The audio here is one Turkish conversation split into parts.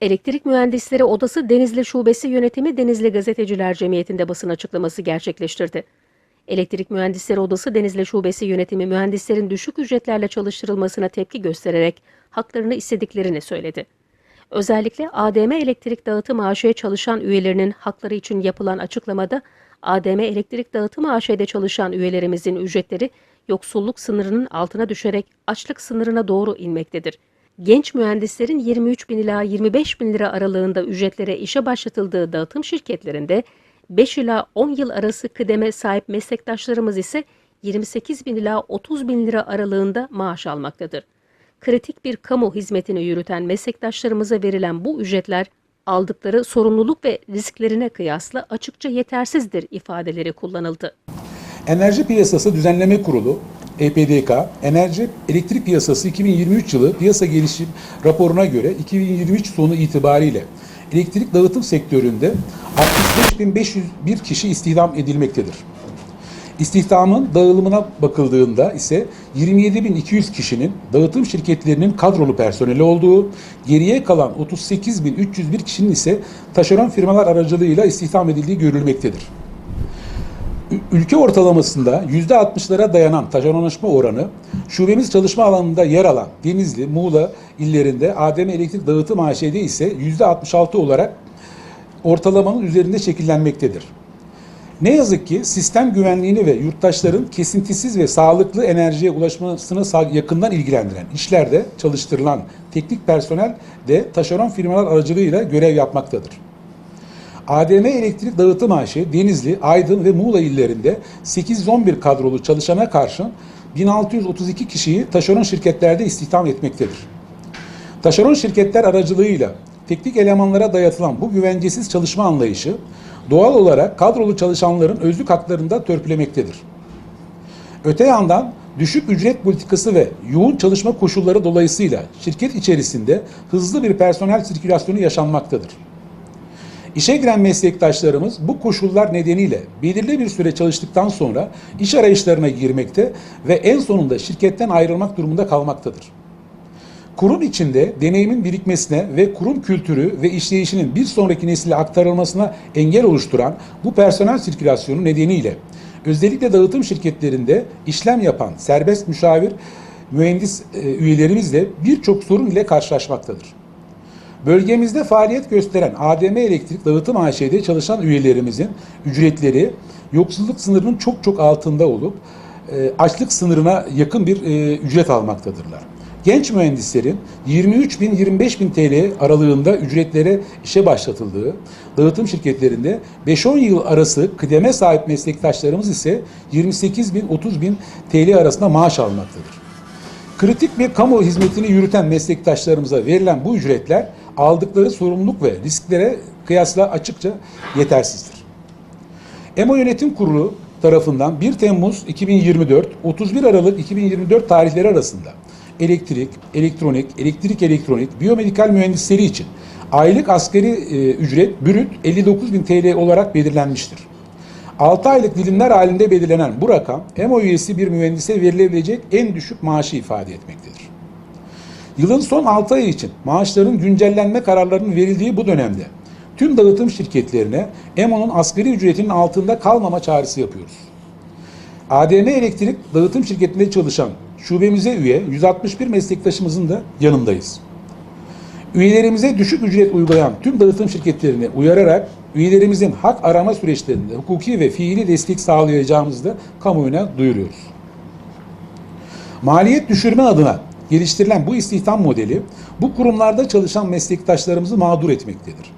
Elektrik Mühendisleri Odası Denizli Şubesi Yönetimi Denizli Gazeteciler Cemiyeti'nde basın açıklaması gerçekleştirdi. Elektrik Mühendisleri Odası Denizli Şubesi Yönetimi mühendislerin düşük ücretlerle çalıştırılmasına tepki göstererek haklarını istediklerini söyledi. Özellikle ADM Elektrik Dağıtım AŞ'ye çalışan üyelerinin hakları için yapılan açıklamada ADM Elektrik Dağıtım AŞ'de çalışan üyelerimizin ücretleri yoksulluk sınırının altına düşerek açlık sınırına doğru inmektedir. Genç mühendislerin 23 bin ila 25 bin lira aralığında ücretlere işe başlatıldığı dağıtım şirketlerinde 5 ila 10 yıl arası kıdeme sahip meslektaşlarımız ise 28 bin ila 30 bin lira aralığında maaş almaktadır. Kritik bir kamu hizmetini yürüten meslektaşlarımıza verilen bu ücretler aldıkları sorumluluk ve risklerine kıyasla açıkça yetersizdir ifadeleri kullanıldı. Enerji Piyasası Düzenleme Kurulu EPDK, Enerji Elektrik Piyasası 2023 yılı piyasa gelişim raporuna göre 2023 sonu itibariyle elektrik dağıtım sektöründe 65.501 kişi istihdam edilmektedir. İstihdamın dağılımına bakıldığında ise 27.200 kişinin dağıtım şirketlerinin kadrolu personeli olduğu, geriye kalan 38.301 kişinin ise taşeron firmalar aracılığıyla istihdam edildiği görülmektedir. Ülke ortalamasında %60'lara dayanan taşeronlaşma oranı, şubemiz çalışma alanında yer alan Denizli, Muğla illerinde ADM Elektrik Dağıtım AŞ'de ise %66 olarak ortalamanın üzerinde şekillenmektedir. Ne yazık ki sistem güvenliğini ve yurttaşların kesintisiz ve sağlıklı enerjiye ulaşmasını yakından ilgilendiren işlerde çalıştırılan teknik personel de taşeron firmalar aracılığıyla görev yapmaktadır. ADM Elektrik Dağıtım AŞ, Denizli, Aydın ve Muğla illerinde 811 kadrolu çalışana karşın 1632 kişiyi taşeron şirketlerde istihdam etmektedir. Taşeron şirketler aracılığıyla teknik elemanlara dayatılan bu güvencesiz çalışma anlayışı doğal olarak kadrolu çalışanların özlük haklarını da törpülemektedir. Öte yandan düşük ücret politikası ve yoğun çalışma koşulları dolayısıyla şirket içerisinde hızlı bir personel sirkülasyonu yaşanmaktadır. İşe giren meslektaşlarımız bu koşullar nedeniyle belirli bir süre çalıştıktan sonra iş arayışlarına girmekte ve en sonunda şirketten ayrılmak durumunda kalmaktadır. Kurum içinde deneyimin birikmesine ve kurum kültürü ve işleyişinin bir sonraki nesile aktarılmasına engel oluşturan bu personel sirkülasyonu nedeniyle özellikle dağıtım şirketlerinde işlem yapan serbest müşavir mühendis e, üyelerimizle birçok sorun ile karşılaşmaktadır. Bölgemizde faaliyet gösteren ADM Elektrik Dağıtım AŞ'de çalışan üyelerimizin ücretleri yoksulluk sınırının çok çok altında olup e, açlık sınırına yakın bir e, ücret almaktadırlar. Genç mühendislerin 23 bin 25 bin TL aralığında ücretlere işe başlatıldığı dağıtım şirketlerinde 5-10 yıl arası kıdeme sahip meslektaşlarımız ise 28 bin 30 bin TL arasında maaş almaktadır. Kritik bir kamu hizmetini yürüten meslektaşlarımıza verilen bu ücretler aldıkları sorumluluk ve risklere kıyasla açıkça yetersizdir. EMO Yönetim Kurulu tarafından 1 Temmuz 2024 31 Aralık 2024 tarihleri arasında elektrik, elektronik, elektrik elektronik, biyomedikal mühendisleri için aylık asgari e, ücret brüt 59.000 TL olarak belirlenmiştir. 6 aylık dilimler halinde belirlenen bu rakam EMO üyesi bir mühendise verilebilecek en düşük maaşı ifade etmektedir. Yılın son 6 ayı için maaşların güncellenme kararlarının verildiği bu dönemde tüm dağıtım şirketlerine EMO'nun asgari ücretinin altında kalmama çağrısı yapıyoruz. ADM Elektrik Dağıtım Şirketi'nde çalışan şubemize üye 161 meslektaşımızın da yanındayız. Üyelerimize düşük ücret uygulayan tüm dağıtım şirketlerini uyararak üyelerimizin hak arama süreçlerinde hukuki ve fiili destek sağlayacağımızı da kamuoyuna duyuruyoruz. Maliyet düşürme adına geliştirilen bu istihdam modeli bu kurumlarda çalışan meslektaşlarımızı mağdur etmektedir.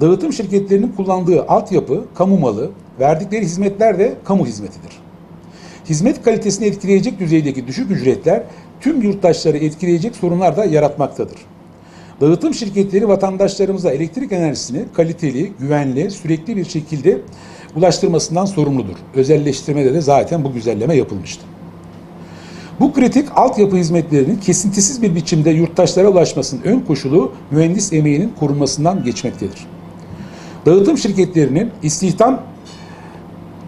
Dağıtım şirketlerinin kullandığı altyapı kamu malı, verdikleri hizmetler de kamu hizmetidir. Hizmet kalitesini etkileyecek düzeydeki düşük ücretler tüm yurttaşları etkileyecek sorunlar da yaratmaktadır. Dağıtım şirketleri vatandaşlarımıza elektrik enerjisini kaliteli, güvenli, sürekli bir şekilde ulaştırmasından sorumludur. Özelleştirmede de zaten bu güzelleme yapılmıştı. Bu kritik altyapı hizmetlerinin kesintisiz bir biçimde yurttaşlara ulaşmasının ön koşulu mühendis emeğinin korunmasından geçmektedir. Dağıtım şirketlerinin istihdam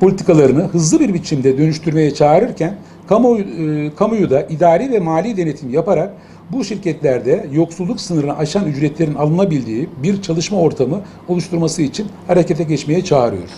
politikalarını hızlı bir biçimde dönüştürmeye çağırırken kamuoyu, e, kamuyu da idari ve mali denetim yaparak Bu şirketlerde yoksulluk sınırını aşan ücretlerin alınabildiği bir çalışma ortamı oluşturması için harekete geçmeye çağırıyor.